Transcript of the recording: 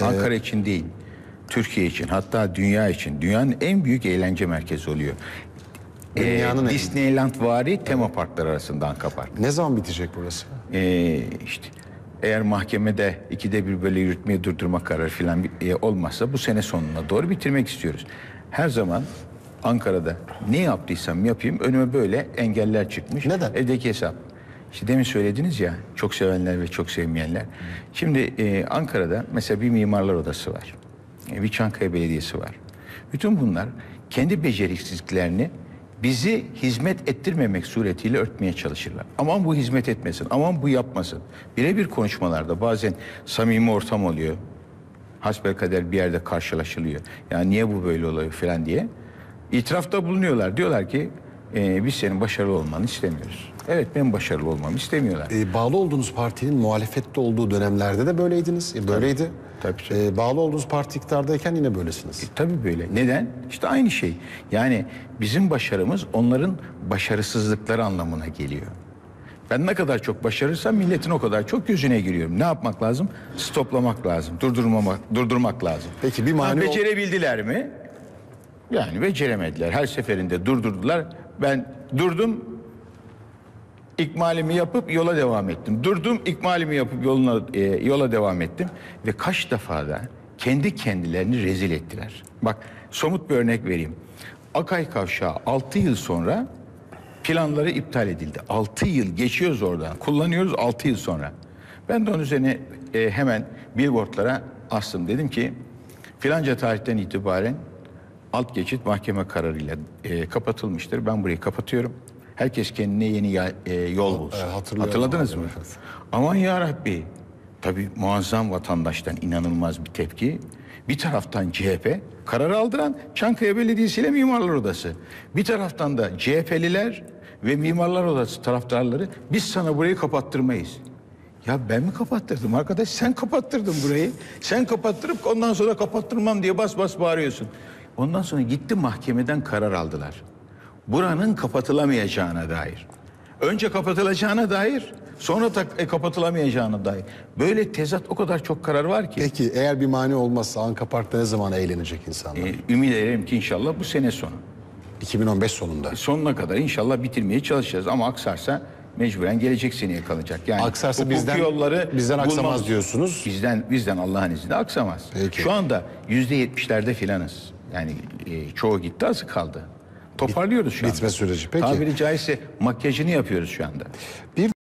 Ankara için değil, Türkiye için hatta dünya için. Dünyanın en büyük eğlence merkezi oluyor. Dünyanın Ee, Disneyland vari tema parkları arasında Anka Park. Ne zaman bitecek burası? Ee, işte eğer mahkemede ikide bir böyle yürütmeyi durdurma kararı falan e, olmazsa bu sene sonuna doğru bitirmek istiyoruz. Her zaman Ankara'da ne yaptıysam yapayım önüme böyle engeller çıkmış. Neden? Evdeki hesap. İşte demin söylediniz ya çok sevenler ve çok sevmeyenler. Şimdi e, Ankara'da mesela bir mimarlar odası var. E, bir Çankaya Belediyesi var. Bütün bunlar kendi beceriksizliklerini bizi hizmet ettirmemek suretiyle örtmeye çalışırlar. Aman bu hizmet etmesin, aman bu yapmasın. Birebir konuşmalarda bazen samimi ortam oluyor. Hasbelkader bir yerde karşılaşılıyor. Yani niye bu böyle oluyor falan diye. İtirafta bulunuyorlar. Diyorlar ki "E, biz senin başarılı olmanı istemiyoruz. Evet ben başarılı olmamı istemiyorlar. Ee, bağlı olduğunuz partinin muhalefette olduğu dönemlerde de böyleydiniz. E, böyleydi. Tabii, tabii. Ee, bağlı olduğunuz parti iktidardayken yine böylesiniz. Tabii böyle. Neden? İşte aynı şey. Yani bizim başarımız onların başarısızlıkları anlamına geliyor. Ben ne kadar çok başarırsam milletin o kadar çok gözüne giriyorum. Ne yapmak lazım? Stoplamak lazım. Durdurmamak, durdurmak lazım. Peki bir Ha, mani ol- becerebildiler mi? Yani beceremediler. Her seferinde durdurdular. Ben durdum, ikmalimi yapıp yola devam ettim. Durdum, ikmalimi yapıp yoluna, e, yola devam ettim. Ve kaç defa da kendi kendilerini rezil ettiler. Bak somut bir örnek vereyim. Akay Kavşağı 6 yıl sonra planları iptal edildi. 6 yıl geçiyoruz oradan. Kullanıyoruz 6 yıl sonra. Ben de onun üzerine e, hemen billboardlara astım. Dedim ki filanca tarihten itibaren alt geçit mahkeme kararıyla e, kapatılmıştır. Ben burayı kapatıyorum. Herkes kendine yeni ya- e, yol bulsun. e, Hatırladınız mı? evet. Aman ya Rabbi. Tabii muazzam vatandaştan inanılmaz bir tepki. Bir taraftan CHP, karar aldıran Çankaya Belediyesi ile Mimarlar Odası. Bir taraftan da CHP'liler ve Mimarlar Odası taraftarları biz sana burayı kapattırmayız. Ya ben mi kapattırdım arkadaş? Sen kapattırdın burayı. Sen kapattırıp ondan sonra kapattırmam diye bas bas bağırıyorsun. Ondan sonra gitti mahkemeden karar aldılar. Buranın kapatılamayacağına dair. Önce kapatılacağına dair, sonra da e, kapatılamayacağına dair. Böyle tezat o kadar çok karar var ki. Peki eğer bir mani olmazsa Anka Park'ta ne zaman eğlenecek insanlar? E, ümit ederim ki inşallah bu sene sonu. 2015 sonunda. Sonuna kadar inşallah bitirmeye çalışacağız. Ama aksarsa mecburen gelecek seneye kalacak. Yani Aksarsa bizden- yolları bizden aksamaz bulmamız- diyorsunuz. Bizden bizden Allah'ın izniyle aksamaz. Peki. Şu anda yüzde yetmişlerde filanız. Yani e, çoğu gitti azı kaldı. Toparlıyoruz şu anda. bitme süreci. Peki. Tabiri caizse makyajını yapıyoruz şu anda. Bir